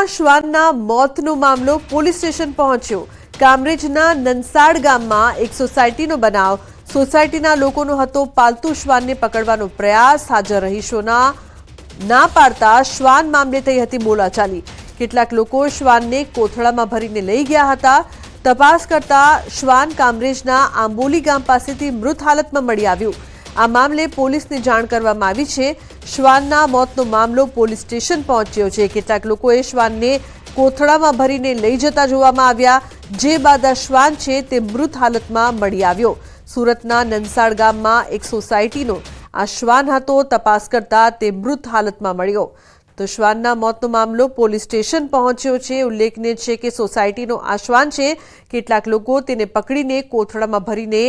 વડોદરામાં શ્વાનના મોતનો મામલો પોલીસ સ્ટેશન પહોંચ્યો. કામરેજના નંસાડ ગામમાં એક સોસાયટીનો બનાવ. સોસાયટીના લોકોનો હતો પાલતુ શ્વાનને પકડવાનો પ્રયાસ. હાજર રહીશોના ના પાડતા શ્વાન મામલે થઈ હતી બોલાચાલી. કેટલાક લોકો શ્વાનને કોથળામાં ભરીને લઈ ગયા હતા. તપાસ કરતા શ્વાન કામરેજના આંબોલી ગામ પાસેથી મૃત હાલતમાં મળી આવ્યું. આ મામલે પોલીસને જાણ કરવામાં આવી છે. શ્વાનના મોતનો મામલો પોલીસ સ્ટેશન પહોંચ્યો છે. કેટલાક લોકોએ શ્વાનને કોથળામાં ભરીને લઈ જતા જોવામાં આવ્યા. જે બાદ આ શ્વાન છે તે મૃત હાલતમાં મળી આવ્યો. સુરતના નનસાડ ગામમાં એક સોસાયટીનો આ શ્વાન હતો. તપાસ કરતા તે મૃત હાલતમાં મળ્યો. તો શ્વાનના મોતનો મામલો પોલીસ સ્ટેશન પહોંચ્યો છે. ઉલ્લેખનીય છે કે સોસાયટીનો આ શ્વાન છે કેટલાક લોકો તેને પકડીને કોથળામાં ભરીને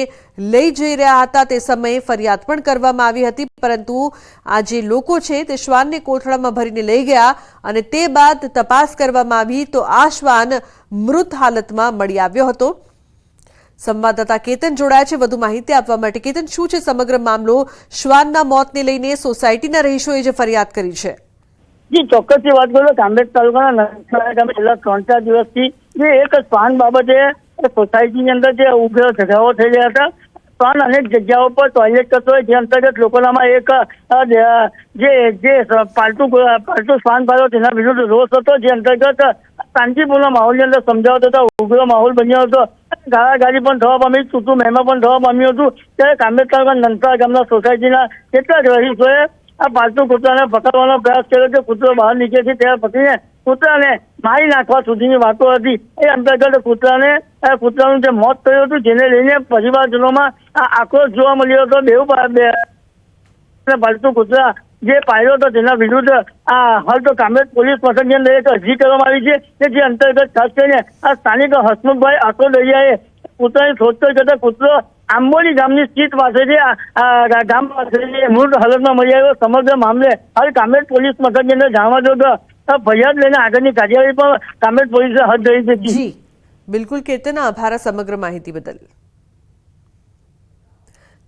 લઈ જઈ રહ્યા હતા. તે સમયે ફરિયાદ પણ કરવામાં આવી હતી, પરંતુ આ જે લોકો છે તે શ્વાનને કોથળામાં ભરીને લઈ ગયા અને તે બાદ તપાસ કરવામાં આવી તો આ શ્વાન મૃત હાલતમાં મળી આવ્યો હતો. સંવાદદાતા કેતન જોડાયા છે. વધુ માહિતી આપવા માટે કેતન, શું છે સમગ્ર મામલો? શ્વાનના મોતને લઈને સોસાયટીના રહીશોએ જે ફરિયાદ કરી છે. જી, ચોક્કસથી વાત કરું કામરેજ તાલુકાના નરસાણા ગામે છેલ્લા ત્રણ ચાર દિવસથી જે એક શ્વાન બાબતે સોસાયટીની અંદર જે ઉગ્ર ઝઘડાઓ થઈ રહ્યા હતા શ્વાન અનેક જગ્યાઓ પર ટોયલેટ કરતો હોય જે અંતર્ગત લોકોનામાં એક જે જે પાલતુ પાલતુ શ્વાન પાડ્યો તેના વિરુદ્ધ રોષ હતો, જે અંતર્ગત શાંતિપૂર્ણ માહોલની અંદર સમજાવતો હતો, ઉગ્ર માહોલ બન્યો હતો. ગાળાગાળી પણ થવા પામી છૂટું મહેમા પણ થવા પામ્યું હતું. ત્યારે કામરેજ તાલુકા નંતા ગામના સોસાયટીના કેટલાક રહીશોએ આ પાલતુ કૂતરાને પકડવાનો પ્રયાસ કર્યો કે કૂતરો બહાર નીકળે ત્યારે પકડીને કૂતરાને મારી નાખવા સુધીની વાતો હતી. એ અંતર્ગત કૂતરાને કૂતરાનું જે મોત થયું હતું, જેને લઈને પરિવારજનોમાં આ આક્રોશ જોવા મળ્યો હતો. બેઉ પાલતુ કૂતરા જે પાડ્યો હતો, તેના વિરુદ્ધ આ હાલ તો કામરેજ પોલીસ મથકની અંદર એક અરજી કરવામાં આવી છે કે જે અંતર્ગત ખાસ કરીને આ સ્થાનિક હસમુખભાઈ આકોદરિયાએ કૂતરાની શોધખોળ કરતા કૂતરો આંબોલી ગામની સ્થિત પાસેથી ગામ પાસેથી મૃત હાલતમાં મળી આવ્યો સમગ્ર મામલે હાલ કામેટ પોલીસ મથકની અંદર જાણવા જો ફરિયાદ લઈને આગળની કાર્યવાહી પણ કામેટ પોલીસે હાથ ધરી છે. બિલકુલ કેતન, આભાર સમગ્ર માહિતી બદલ.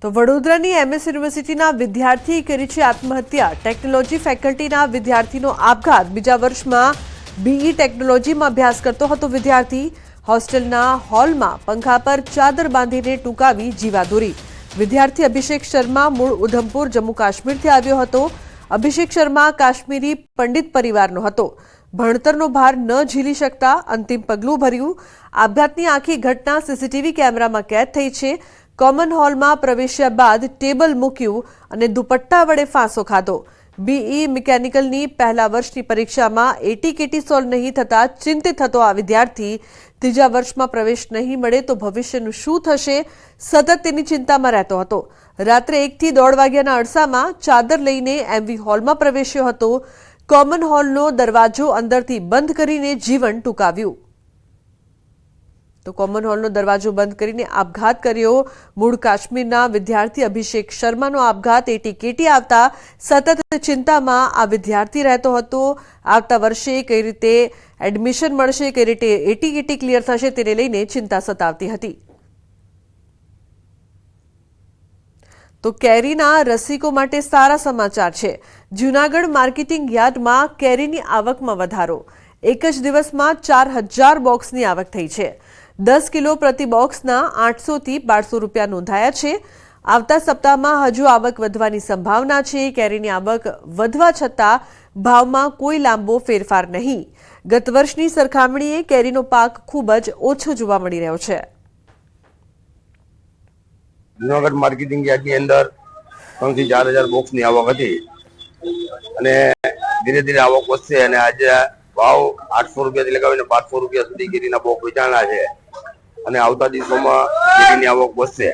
તો વડોદરાની એમએસ યુનિવર્સિટીના વિદ્યાર્થી કરી છે આત્મહત્યા. ટેકનોલોજી ફેકલ્ટીના વિદ્યાર્થીનો આપઘાત. બીજા વર્ષમાં બીઈ ટેકનોલોજીમાં અભ્યાસ કરતો હતો વિદ્યાર્થી. હોસ્ટેલના હોલમાં પંખા પર ચાદર બાંધીને ટૂંકાવી જીવાદોરી. વિદ્યાર્થી અભિષેક શર્મા મૂળ ઉધમપુર, જમ્મુ કાશ્મીરથી આવ્યો હતો. અભિષેક શર્મા કાશ્મીરી પંડિત પરિવારનો હતો. ભણતરનો ભાર ન ઝીલી શકતા અંતિમ પગલું ભર્યું. આપઘાતની આખી ઘટના સીસીટીવી કેમેરામાં કેદ થઈ છે. કોમન હોલમાં પ્રવેશ્યા બાદ ટેબલ મૂક્યું અને દુપટ્ટા વડે ફાંસો ખાધો. બીઈ મિકેનિકલની પહેલા વર્ષની પરીક્ષામાં એટી કેટી સોલ્વ નહીં થતા ચિંતિત હતો આ વિદ્યાર્થી. ત્રીજા વર્ષમાં પ્રવેશ નહીં મળે તો ભવિષ્યનું શું થશે? સતત તેની ચિંતામાં રહેતો હતો. રાત્રે એકથી દોઢ વાગ્યાના અરસામાં ચાદર લઈને એમવી હોલમાં પ્રવેશ્યો હતો. કોમન હોલનો દરવાજો અંદરથી બંધ કરીને જીવન ટૂંકાવ્યું. તો કોમન હોલનો દરવાજો બંધ કરીને આપઘાત કર્યો. મૂળ કાશ્મીરના વિદ્યાર્થી અભિષેક શર્માનો આપઘાત. એટી કેટી આવતા સતત ચિંતામાં આ વિદ્યાર્થી રહેતો હતો. આવતા વર્ષે કઈ રીતે એડમિશન મળશે, કઈ રીતે એટી કેટી ક્લિયર થશે તેને લઈને ચિંતા સતાવતી હતી. તો કેરીના રસિકો માટે સારા સમાચાર છે. જૂનાગઢ માર્કેટિંગ યાર્ડમાં કેરીની આવકમાં વધારો. એક જ દિવસમાં ચાર હજાર બોક્સની આવક થઈ છે. દસ કિલો પ્રતિ બોક્સના આઠસોથી બારસો રૂપિયા નોંધાયા છે. આવતા સપ્તાહમાં હજુ આવક વધવાની સંભાવના છે. કેરીની આવક વધવા છતાં ભાવમાં કોઈ લાંબો ફેરફાર નહીં. ગત વર્ષની સરખામણીએ કેરીનો પાક ખૂબ જ ઓછો જોવા મળી રહ્યો છે. જુનાગઢ માર્કેટિંગ યાર્ડની અંદર ત્રણથી ચાર હજાર બોક્સની આવક હતી. અને ધીરે ધીરે આવક વધશે અને આજે ભાવ આઠસો રૂપિયાથી લગાવીને પાંચસો રૂપિયા સુધી કેરીના બોક વેચાણા છે. અને આવતા દિવસોમાં કેરીની આવક વધશે.